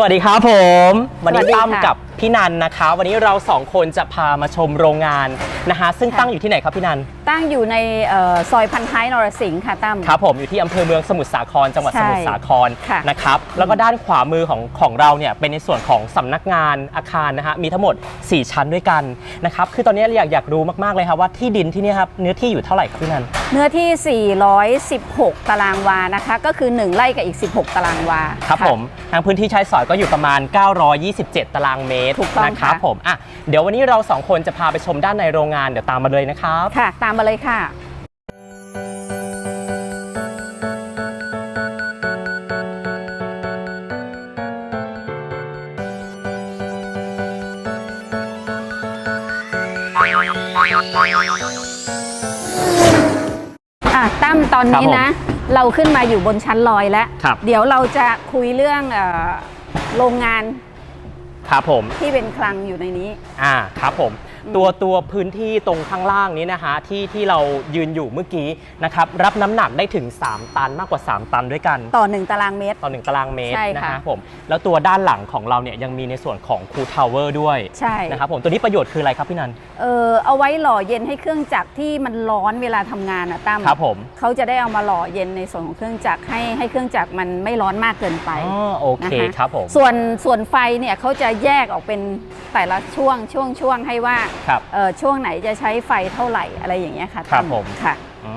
วัสดีครับผม วันนี้สวัสดีตั้มค่ะกับ พี่นันนะคะ วันนี้เราสองคนจะพามาชมโรงงานนะคะ ซึ่งค่ะ ตั้งอยู่ที่ไหนครับพี่นันตั้งอยู่ในเอ่อซอยพันท้ายนรสิงห์ค่ะตั้ม ครับผมอยู่ที่อำเภอเมืองสมุทรสาคร จังหวัดใช่สมุทรสาครค่ะนะครับแล้วก็ด้านขวามือของของเราเนี่ยเป็นในส่วนของสำนักงานอาคารนะฮะมีทั้งหมด 4 ชั้นด้วยกันนะครับคือตอนนี้อยากอยากรู้มากๆเลยครับว่าที่ดินที่เนี่ยครับเนื้อที่อยู่เท่าไหร่ครับพี่นัน เนื้อที่ 416 ตารางวานะคะ ก็คือ 1 ไร่กับอีก 16 ตารางวาครับะ ผมทางพื้นที่ใช้สอยก็อยู่ประมาณ 927 ตารางเมตรถูกต้องนะครับค่ะ ผมอะเดี๋ยววันนี้เราสองคนจะพาไปชมด้านในโรงงานเดี๋ยวตามมาเลยนะครับ ค่ะ ตามมาเลยค่ะ อะตั้มตอนนี้ครับผมนะ เราขึ้นมาอยู่บนชั้นลอยแล้ว ครับ เดี๋ยวเราจะคุยเรื่องเออโรงงาน ครับผมที่เป็นคลังอยู่ในนี้ อ่าครับผมอืม ตัวตัวพื้นที่ตรงข้างล่างนี้นะฮะที่ที่เรายืนอยู่เมื่อกี้นะครับรับน้ำหนักได้ถึง 3 ตันมากกว่า 3 ตันด้วยกันต่อ 1 ตารางเมตร ต่อหนึ่งตารางเมตรใช่นะค่ะฮะผมแล้วตัวด้านหลังของเราเนี่ยยังมีในส่วนของคูลทาวเวอร์ด้วยใช่ นะครับผมตัวนี้ประโยชน์คืออะไรครับพี่นัน เออเอาไว้หล่อเย็นให้เครื่องจักรที่มันร้อนเวลาทำงานอะตั้มครับผม เขาจะได้เอามาหล่อเย็นในส่วนของเครื่องจักรให้ให้เครื่องจักรมันไม่ร้อนมากเกินไป อ๋อโอเคนะคะ ครับผม ส่วนส่วนไฟเนี่ยเขาจะแยกออกเป็นแต่ละช่วงช่วงช่วงให้ว่าครับ เออช่วงไหนจะใช้ไฟเท่าไหร่อะไรอย่างเงี้ยค่ะครับตั้ผม ค่ะอ๋อ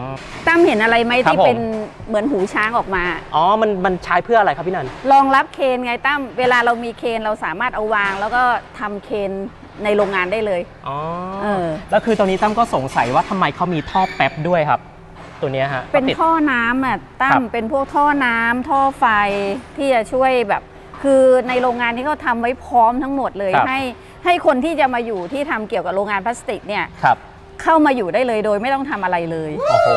ตั้มเห็นอะไรไหมครับที่ผม เป็นเหมือนหูช้างออกมา อ๋อ มันมันใช้เพื่ออะไรครับพี่นัน รองรับเคนไงตั้มเวลาเรามีเคนเราสามารถเอาวาง แล้วก็ทำเคนในโรงงานได้เลย อ๋อ เออ แล้วคือตรงนี้ตั้มก็สงสัยว่าทำไมเขามีท่อแป๊บด้วยครับ ตัวเนี้ยฮะเป็นติด ท่อน้ำอะตั้ครัมบ เป็นพวกท่อน้ำท่อไฟที่จะช่วยแบบ คือในโรงงานที่เขาทำไว้พร้อมทั้งหมดเลยครับให้ ให้คนที่จะมาอยู่ที่ทำเกี่ยวกับโรงงานพลาสติกเนี่ยครับเข้ามาอยู่ได้เลยโดยไม่ต้องทำอะไรเลย โอ้โห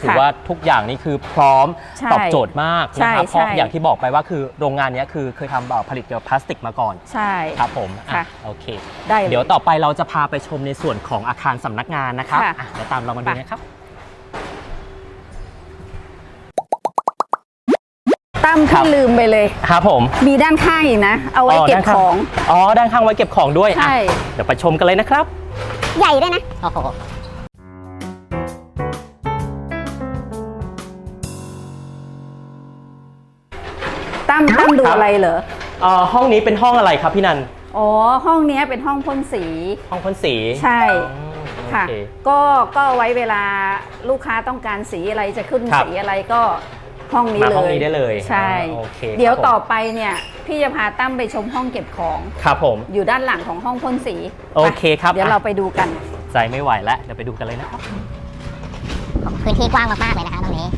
ถือค่ะว่าทุกอย่างนี่คือพร้อมใช่ตอบโจทย์มากใช่นะครับ เพราะใช่อย่างที่บอกไปว่าคือโรงงานเนี้ยคือเคยทำเอ่อผลิตเกี่ยวกับพลาสติกมาก่อน ใช่ครับผมอะค่ะโอเคได้ลเดี๋ยวต่อไปเราจะพาไปชมในส่วนของอาคารสำนักงานนะครับค่ะอะเดี๋ยวตามเรามาดูไปนะครับ ครัที่บ ลืมไปเลย ครับผมมีด้านข้างอีกนะ เอาไว้เก็บด้านข้าของ อ๋อ ด้านข้างไว้เก็บของด้วยอะใช่ เดี๋ยวไปชมกันเลยนะครับ ใหญ่ด้วยนะโอ้โหตั้มตั้มดูครับ อะไรเหรอ เอ่อห้องนี้เป็นห้องอะไรครับพี่นัน อ๋อ ห้องเนี้ยเป็นห้องพ่นสี ห้องพ่นสีใช่ อืมค่ะ โอเคก็ ก็ไว้เวลาลูกค้าต้องการสีอะไรจะขึ้นครับ สีอะไรก็ ห้องนี้มาเลยห้องนี้ได้เลยใช่โอเคเดี๋ยวครับผม ต่อไปเนี่ยพี่จะพาตั้มไปชมห้องเก็บของ ครับผม อยู่ด้านหลังของห้องพ่นสีโอเคครับ เดี๋ยวอะเราไปดูกัน ใจไม่ไหวแล้วเดี๋ยวไปดูกันเลยนะครับ พื้นที่กว้างมากๆเลยนะคะตรงนี้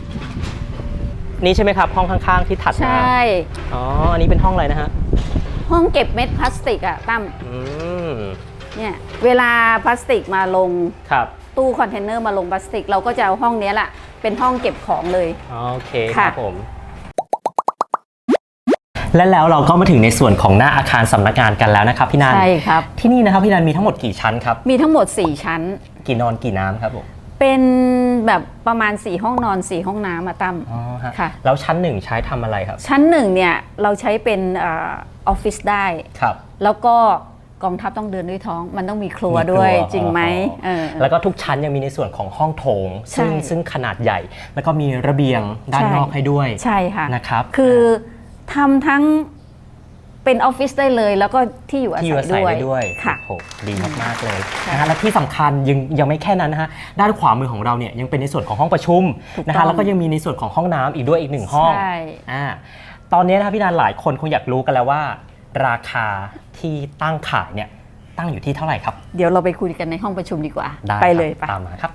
นี่ใช่ไหมครับ ห้องข้างๆที่ถัดใชมา่ อ๋อ อันนี้เป็นห้องอะไรนะฮะ ห้องเก็บเม็ดพลาสติกอะตั้มอืม เนี่ยเวลาพลาสติกมาลงครับ ตู้คอนเทนเนอร์มาลงพลาสติก เราก็จะเอาห้องเนี้ยแหละ เป็นห้องเก็บของเลย โอเคคค่ะรับผม และแล้วเราก็มาถึงในส่วนของหน้าอาคารสำนักงานกันแล้วนะครับพี่นันใช่ครับ ที่นี่นะครับพี่นันมีทั้งหมดกี่ชั้นครับ มีทั้งหมด 4 ชั้น กี่นอนกี่น้ำครับผม เป็นแบบประมาณ 4 ห้องนอน 4 ห้องน้ำอะตั้มอ๋อฮะค่ะ แล้วชั้นหนึ่งใช้ทำอะไรครับ ชั้นหนึ่งเนี่ยเราใช้เป็นเออออฟฟิศได้ ครับ แล้วก็ กองทัพต้องเดินด้วยท้อง มันต้องมีครัวมีครัวด้วยจริงไหมอ๋อเออแล้วก็ทุกชั้นยังมีในส่วนของห้องโถง ซึ่งใช่ซึ่งขนาดใหญ่ แล้วก็มีระเบียงด้านใช่นอกให้ด้วยใช่ค่ะนะครับ คือทำทั้งเป็นออฟฟิศได้เลย แล้วก็ที่อยู่อาที่อยู่ศัอายศัยด้วยได้ด้วยค่ะโอ้โหดีมากๆเลยค่ะนะฮะและที่สำคัญยังยังไม่แค่นั้นนะฮะด้านขวามือของเราเนี่ยยังเป็นในส่วนของห้องประชุมถูกนะต้อฮะงแล้วก็ยังมีในส่วนของห้องน้ำอีกด้วยอีกหนึ่งห้องใช่อ่าตอนนี้นะครับพี่นันหลายคนคงอยากรู้กันแล้วว่า ราคาที่ตั้งขายเนี่ยตั้งอยู่ที่เท่าไหร่ครับ เดี๋ยวเราไปคุยกันในห้องประชุมดีกว่าได้ไปครับเลยไปตามมาครับ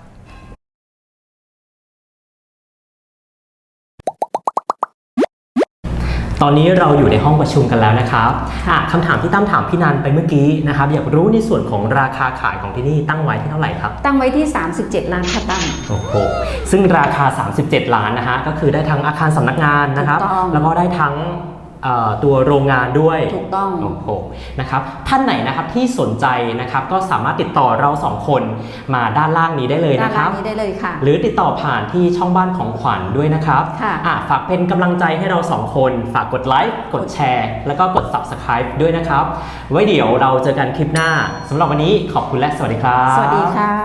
ตอนนี้เราอยู่ในห้องประชุมกันแล้วนะครับอะคำถามที่ตั้มถามพี่นันไปเมื่อกี้นะครับ อยากรู้ในส่วนของราคาขายของที่นี่ตั้งไว้ที่เท่าไหร่ครับ ตั้งไว้ที่ 37 ล้านค่ะตั้มโอ้โหซึ่งราคา 37 ล้านนะฮะก็คือได้ทั้งอาคารสำนักงานนะครับถูกต้องแล้วก็ได้ทั้งเอ่อ ตัวโรงงานด้วยถูกต้องโอ้โหนะครับท่านไหนนะครับที่สนใจนะครับก็สามารถติดต่อเราสองคนมาด้านล่างนี้ได้เลยด้านนะคล่ารังบนี้ได้เลยค่ะ หรือติดต่อผ่านที่ช่องบ้านของขวัญด้วยนะครับค่ะอะฝากเป็นกำลังใจให้เราสองคน ฝากกดไลค์กดแชร์ แล้วก็กด subscribe ด้วยนะครับ ไว้เดี๋ยวเราเจอกันคลิปหน้าสำหรับวันนี้ขอบคุณและสวัสดีครับ สวัสดีค่ะ